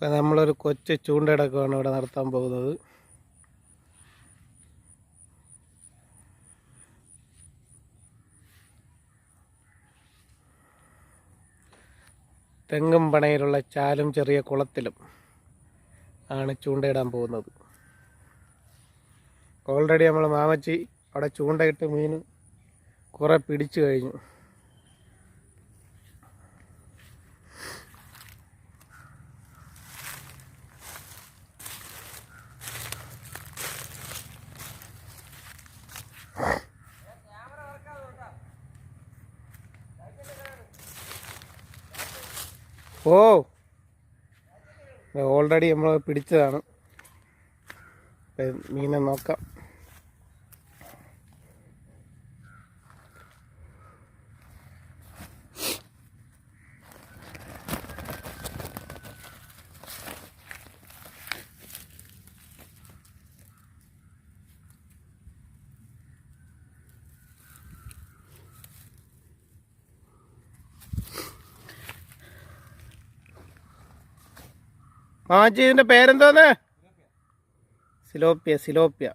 ഇപ്പം നമ്മളൊരു കൊച്ചു ചൂണ്ടയിടക്കമാണ് ഇവിടെ നടത്താൻ പോകുന്നത്. തെങ്ങും പണയിലുള്ള ചാലും ചെറിയ കുളത്തിലും ആണ് ചൂണ്ടയിടാൻ പോകുന്നത്. ഓൾറെഡി നമ്മൾ മാമച്ചി അവിടെ ചൂണ്ടയിട്ട് മീൻ കുറേ പിടിച്ചു കഴിഞ്ഞു. ഓ. ഓൾറെഡി നമ്മൾ പിടിച്ചതാണ്. മീനെ നോക്കാം. മാച്ചി ഇതിന്റെ പേരെന്തോന്ന്? സിലോപ്പിയ സിലോപ്പിയ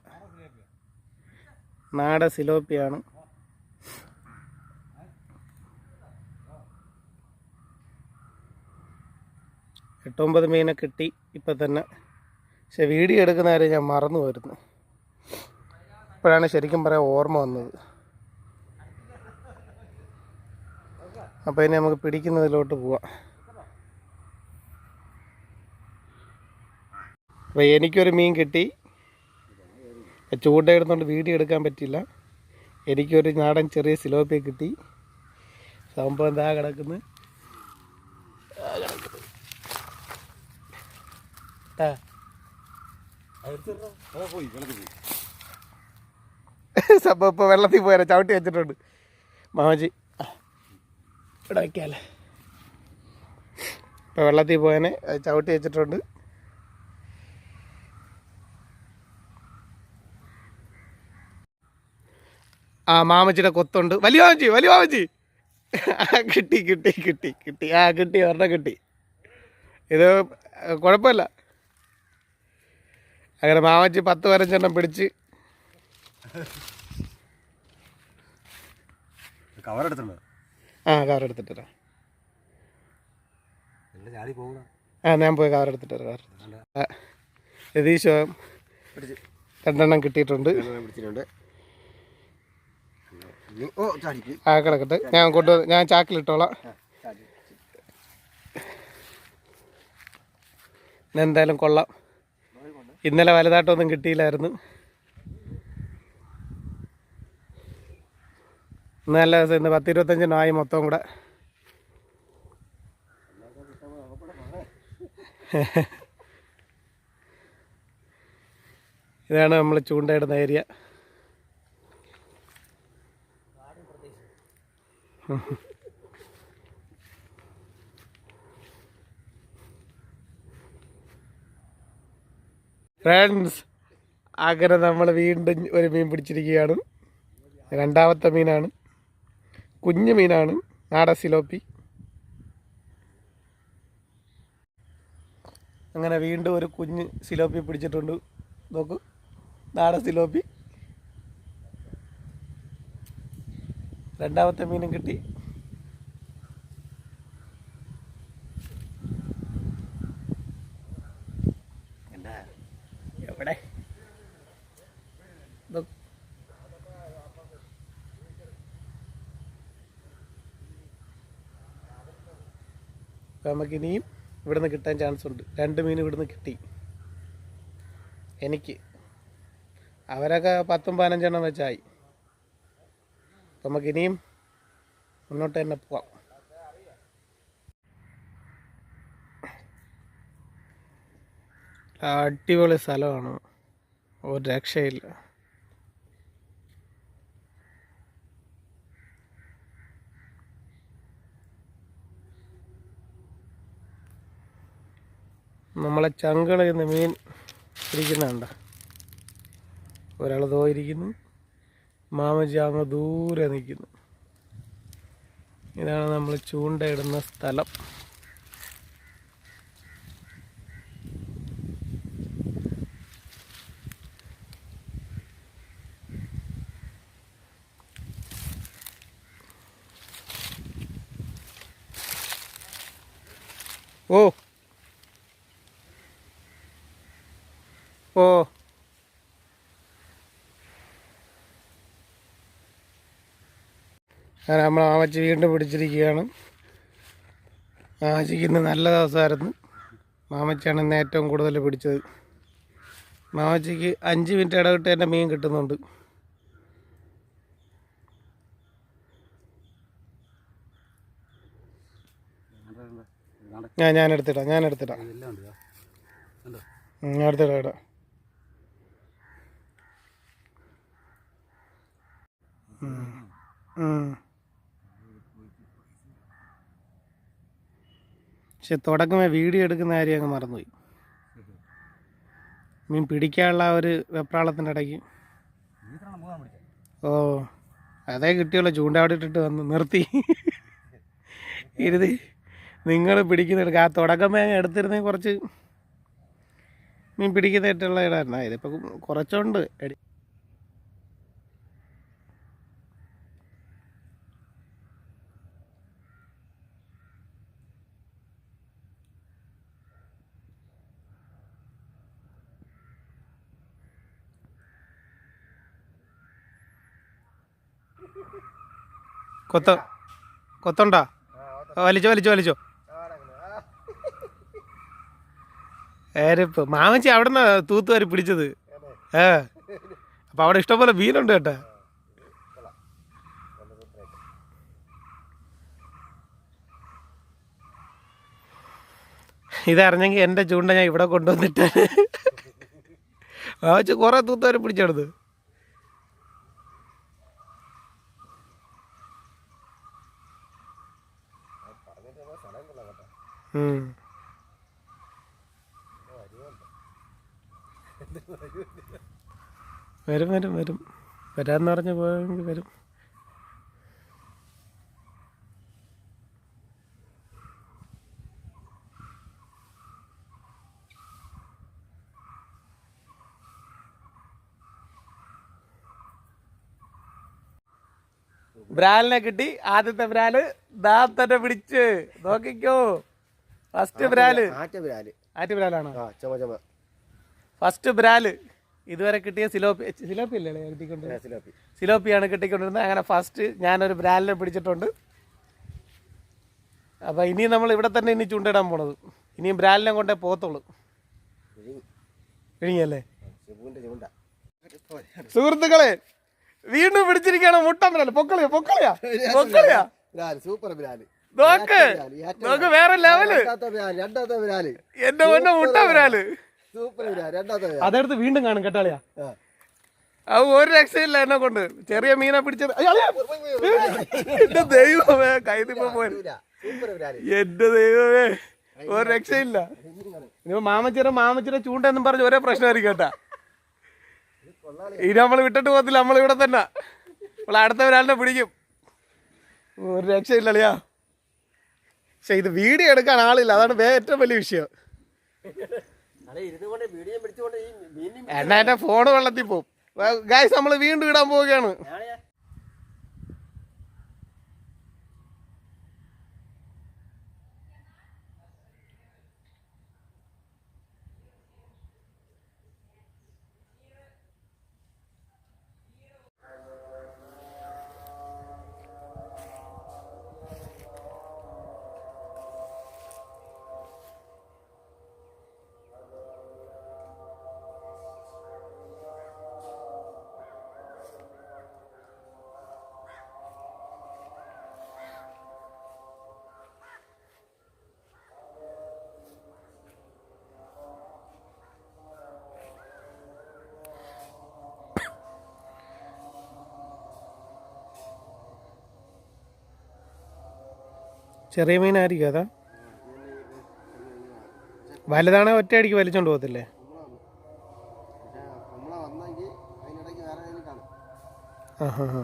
നാട സിലോപ്പിയാണ് എട്ടൊമ്പത് മീനെ കിട്ടി ഇപ്പം തന്നെ. പക്ഷെ വീഡിയോ എടുക്കുന്ന കാര്യം ഞാൻ മറന്നു വരുന്നു ഇപ്പോഴാണ് ശരിക്കും പറയാൻ ഓർമ്മ വന്നത്. അപ്പോൾ ഇനി നമുക്ക് പിടിക്കുന്നതിലോട്ട് പോവാം. അപ്പോൾ എനിക്കൊരു മീൻ കിട്ടി. ചൂണ്ട എടുത്തുകൊണ്ട് വീഡിയോ എടുക്കാൻ പറ്റില്ല എനിക്കൊരു നാടൻ ചെറിയ സിലോപ്പിയ കിട്ടി. സംഭവം എന്താ കിടക്കുന്നു. ആ കിടക്കുന്നു. ട്ടാ. സംഭവം ഇപ്പോൾ വെള്ളത്തിൽ പോയാലോ ചവിട്ടി വെച്ചിട്ടുണ്ട്. മാമജി ഇവിടെ വയ്ക്കാല്ലേ ഇപ്പോൾ വെള്ളത്തിൽ പോയനെ ചവിട്ടി വെച്ചിട്ടുണ്ട്. ആ മാമച്ചിയുടെ കൊത്തുണ്ട്. വലിയ മാമച്ചി വലിയ മാമച്ചി. ആ, കിട്ടി കിട്ടി കിട്ടി കിട്ടി. ആ കിട്ടി ഒരെണ്ണം കിട്ടി. ഇത് കുഴപ്പമില്ല. അങ്ങനെ മാമച്ചി പത്ത് പതിനഞ്ചെണ്ണം പിടിച്ച്. കവർ എടുത്തിട്ടുണ്ട്? ആ കവർ ചാടി ആ ഞാൻ പോയി കവർ വരാം. ആ, രതീഷ് രണ്ടെണ്ണം കിട്ടിയിട്ടുണ്ട് പിടിച്ചിട്ടുണ്ട് ഇനി- ഓ ചാടിക്ക് ആ കിടക്കട്ടെ. ഞാൻ കൊണ്ടു ഞാൻ ചാക്കിലിട്ടോളാം. എന്തായാലും കൊള്ളാം. ഇന്നലെ വലുതായിട്ടൊന്നും കിട്ടിയില്ലായിരുന്നു. നല്ല ദിവസം. ഇന്ന് പത്തിരുപത്തഞ്ചിനായി മൊത്തം കൂടെ. ഇതാണ് നമ്മൾ ചൂണ്ടയിടുന്ന ഏരിയ. ഫ്രണ്ട്സ് അങ്ങനെ നമ്മൾ വീണ്ടും ഒരു മീൻ പിടിച്ചിരിക്കുകയാണ്. രണ്ടാമത്തെ മീനാണ്. കുഞ്ഞു മീനാണ്. നാട സിലോപ്പി. അങ്ങനെ വീണ്ടും ഒരു കുഞ്ഞ് സിലോപ്പി പിടിച്ചിട്ടുണ്ട്. നോക്കൂ. നാട സിലോപ്പി. രണ്ടാമത്തെ മീനും കിട്ടി. എവിടെ? നമുക്ക് ഇനിയും ഇവിടുന്ന് കിട്ടാൻ ചാൻസ് ഉണ്ട്. രണ്ട് മീൻ ഇവിടുന്ന് കിട്ടി. എനിക്ക്. അവരൊക്കെ പത്തും പതിനഞ്ചെണ്ണം വെച്ചായി. അപ്പം നമുക്ക് ഇനിയും മുന്നോട്ട് തന്നെ പോവാം. അടിപൊളി സ്ഥലമാണ്. ഒരു രക്ഷയില്ല. നമ്മളെ ചങ്കളിൽ നിന്ന് മീൻ ഇരിക്കുന്നുണ്ട് ഒരാൾ തോ ഇരിക്കുന്നു. മാമജി അങ്ങ് ദൂരെ നിൽക്കുന്നു. ഇതാണ് നമ്മൾ ചൂണ്ടയിടുന്ന സ്ഥലം. ഓ. ഓ. അങ്ങനെ നമ്മൾ മാമച്ചി വീണ്ടും പിടിച്ചിരിക്കുകയാണ്. മാമച്ചിക്ക് ഇന്ന് നല്ല ദിവസമായിരുന്നു. മാമച്ചിയാണ് ഇന്ന് ഏറ്റവും കൂടുതൽ പിടിച്ചത്. മാമച്ചിക്ക് അഞ്ച് മിനിറ്റ് ഇടവിട്ട് തന്നെ മീൻ കിട്ടുന്നുണ്ട്. ഞാൻ ഞാൻ എടുത്തിടാം ഞാൻ എടുത്തിടാം ഞാൻ എടുത്തിടാം ഇടാം ഉം. പക്ഷെ തുടക്കമേ വീഡിയോ എടുക്കുന്ന കാര്യം അങ്ങ് മറന്നുപോയി. മീൻ പിടിക്കാനുള്ള ഒരു വെപ്രാളത്തിന്റെ ഇടയ്ക്ക്. ഓ അതേ കിട്ടിയുള്ള. ചൂണ്ട അവിടെ ഇട്ടിട്ട് വന്ന് നിർത്തി. ഇരുതി നിങ്ങൾ പിടിക്കുന്നെടുക്കുക ആ തുടക്കമേ അങ്ങ് എടുത്തിരുന്നെങ്കിൽ കുറച്ച്. മീൻ പിടിക്കുന്നതായിട്ടുള്ള ഇടായിരുന്നു ഇതിപ്പോൾ കുറച്ചുണ്ട്. എടി കൊത്ത കൊത്തണ്ട? വലിച്ചോ വലിച്ചോ വലിച്ചോ. ഏരപ്പ്. മാമച്ചി അവിടെ നിന്ന് തൂത്തുവാരി പിടിച്ചത്. ഏ. അപ്പം അവിടെ ഇഷ്ടംപോലെ മീനുണ്ട് കേട്ടാ. ഇതറിഞ്ഞെങ്കിൽ എന്റെ ചൂണ്ട ഞാൻ ഇവിടെ കൊണ്ടുവന്നിട്ട് മാമച്ചി കുറേ തൂത്തുവാരി പിടിച്ചെടുത്ത്. വരും വരും വരും. വരാന്ന് പറഞ്ഞ് പോയെങ്കിൽ വരും. ബ്രാലിനെ കിട്ടി. ആദ്യത്തെ ബ്രാൽ ദാ തന്നെ പിടിച്ച്. നോക്കിക്കോ. ഫസ്റ്റ് ബ്രാൽ ആ ചുമ ചുമ ഫസ്റ്റ് ബ്രാൽ ഇതുവരെ കിട്ടിയ സിലോപ്പി സിലോപ്പി അല്ലേ കിട്ടിക്കൊണ്ട്? സിലോപ്പി. സിലോപ്പിയാണ് കിട്ടിക്കൊണ്ടിരുന്നത്. അങ്ങനെ ഫസ്റ്റ് ഞാനൊരു ബ്രാലിനെ പിടിച്ചിട്ടുണ്ട്. അപ്പോൾ ഇനി നമ്മൾ ഇവിടെ തന്നെ ഇനി ചൂണ്ടിടാൻ പോണത്. ഇനിയും ബ്രാലിനെ കൊണ്ടേ പോകത്തുള്ളൂ. ചൂണ്ട. സുഹൃത്തുക്കളെ വീണ്ടും പിടിച്ചിരിക്കുകയാണ് മുട്ട ബ്രാൽ പൊക്കളിയാ പൊക്കളിയാ പൊക്കളിയാ. സൂപ്പർ വിരാൽ നോക്ക്. നോക്ക് വേറെ ലെവൽ രണ്ടാമത്തെ വിരാൽ എന്റെ മുട്ട സൂപ്പർ രണ്ടാമത്തെ അതെടുത്ത് വീണ്ടും കാണും കേട്ടാളിയാ. ആ. അത് ഒരു രക്ഷയില്ല എന്നെ കൊണ്ട്. ചെറിയ മീനെ പിടിച്ചത് എന്റെ ദൈവമേ കൈതിപ്പോ പോയി. എന്റെ ദൈവമേ ഒരു രക്ഷയില്ല. ഇനിയിപ്പോ മാമച്ചിര മാമച്ചിര ചൂണ്ട എന്നും പറഞ്ഞ് ഒരേ പ്രശ്നമായിരിക്കും കേട്ടാ. ഇനി നമ്മൾ വിട്ടിട്ട് പോകത്തില്ല നമ്മൾ ഇവിടെ തന്നെ. നമ്മൾ അടുത്ത ഒരാളിനെ പിടിക്കും. ഒരു രക്ഷയില്ല അളിയാ. പക്ഷെ ഇത് വീഡിയോ എടുക്കാൻ ആളില്ല. അതാണ് ഏറ്റവും വലിയ വിഷയം. എന്നാ എന്റെ ഫോണ് വെള്ളത്തിൽ പോകും ഗായ്സ് നമ്മൾ വീണ്ടും ഇടാൻ പോവുകയാണ്. ചെറിയ മീനായിരിക്കും അതാ. വലുതാണെ ഒറ്റയടിക്ക് വലിച്ചോണ്ട് പോകത്തില്ലേ? ആ ഹാ ഹാ